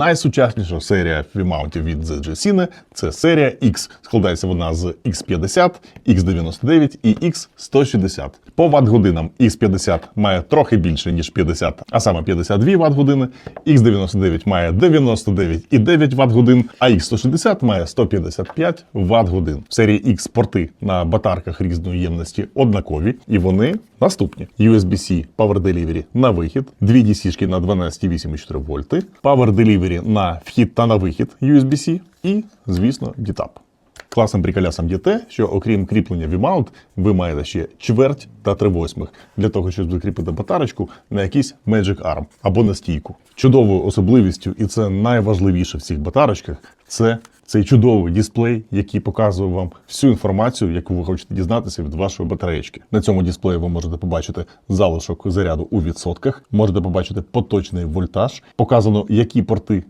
Найсучасніша серія вімаунтів від ZG Cine – це серія X. Складається вона з X50, X99 і X160. По ватт-годинам X50 має трохи більше, ніж 50, а саме 52 ватт-години, X99 має 99,9 ватт-годин, а X160 має 155 ватт-годин. В серії X порти на батарках різної ємності однакові, і вони наступні: USB-C Power Delivery на вихід, дві DC-шки на 12,8,4 вольти, Power Delivery на вхід та на вихід USB-C і, звісно, DTAP. Класним приколясом є те, що окрім кріплення V-mount, ви маєте ще чверть та три восьмих для того, щоб закріпити батарочку на якийсь Magic Arm або на стійку. Чудовою особливістю, і це найважливіше в цих батарочках, це цей чудовий дисплей, який показує вам всю інформацію, яку ви хочете дізнатися від вашої батареєчки. На цьому дисплеї ви можете побачити залишок заряду у відсотках, можете побачити поточний вольтаж, показано, які порти